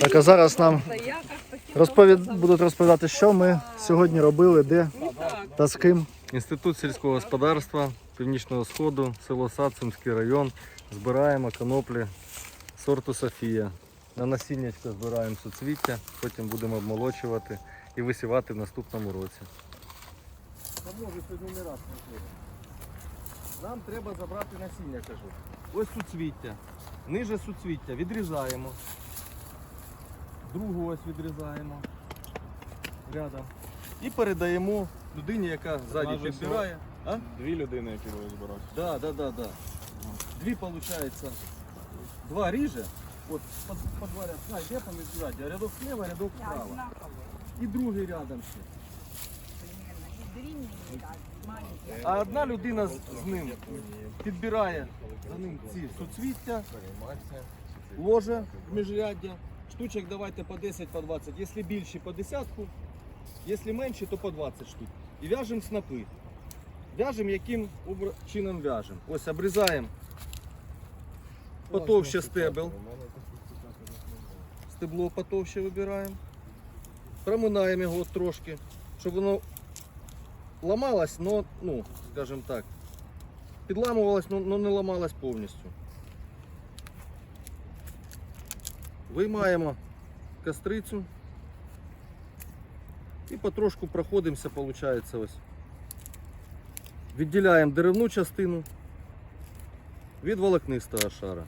Так, а зараз нам розповід... будуть розповідати, що ми сьогодні робили, де та з ким. Інститут сільського господарства Північного Сходу, село Сацимський район. Збираємо коноплі сорту Софія. На насіннячко збираємо суцвіття, потім будемо обмолочувати і висівати в наступному році. Нам треба забрати насіння, кажу. Ось суцвіття. Ниже суцвіття відрізаємо. Другу ось відрізаємо рядом. І передаємо людині, яка ззаді Вона підбирає. А? Дві людини, які будуть збирати. Да, да, да, да. Дві получается. Два ріже. От по, по два ряд. А, йде поміж ряді. Рядок слева, рядок справа. І другий рядом ще. А одна людина з, з ним підбирає за ним ці суцвіття, ложе в міжряддя. Штучок давайте по 10, по 20. Якщо більше, по десятку. Якщо менше, то по 20 штук. І в'яжемо снопи. В'яжемо яким чином в'яжемо. Ось обрізаємо потовще стебел. Стебло потовще вибираємо. Проминаємо його трошки, щоб воно ламалось, но, ну, скажімо так, підламувалось, але не ламалось повністю. Виймаємо кастрицю і потрошку проходимося, виходить, ось. Відділяємо деревну частину від волокнистого шара.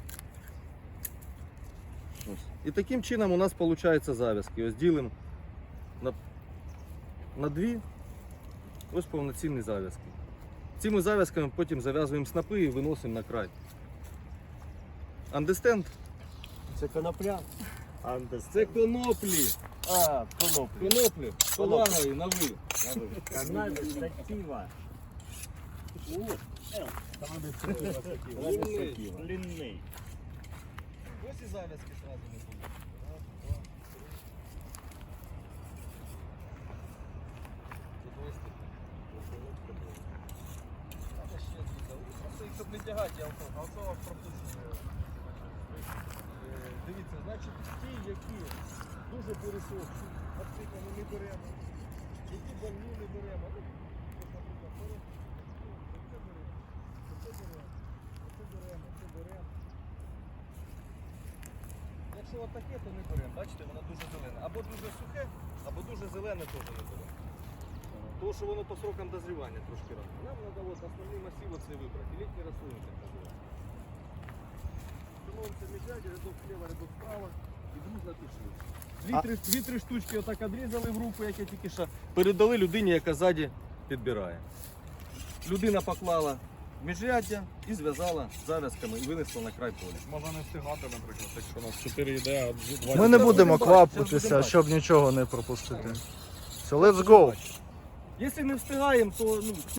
Ось. І таким чином у нас виходить зав'язки. Ось ділимо на, на дві, ось повноцінні зав'язки. Цими зав'язками потім зав'язуємо снопи і виносимо на край. Understand? Це конопля. Андес. Це коноплі. А, коноплі. Коноплі. Повагою на ви. Канадська сатіва. Длинний. Ось і зав'язки сразу не буде. Просто їх щоб не тягати, я авто, авто вас пропущую. Е, Дивіться, значить ті, які дуже пересохші, наприклад, ми не беремо, які больні не беремо. Наприклад, беремо, беремо. Якщо отаке, то не беремо. Бачите, воно дуже зелене. Або дуже сухе, або дуже зелене теж не беремо. Тому що воно по срокам дозрівання трошки рано. Нам треба основний масив оцей вибрати. Літні рослини так називають. Становимося міжряді, рядок слева, рядок справа і дружно пішли. Дві-три штучки отак обрізали в руку, як я тільки що, передали людині, яка ззаді підбирає. Людина поклала міжряддя і зв'язала зав'язками і винесла на край поля. Можна не встигати, наприклад, якщо у нас 4 йде, а 2 Ми не будемо квапитися, щоб нічого не пропустити. So let's go! Якщо не встигаємо, то ну,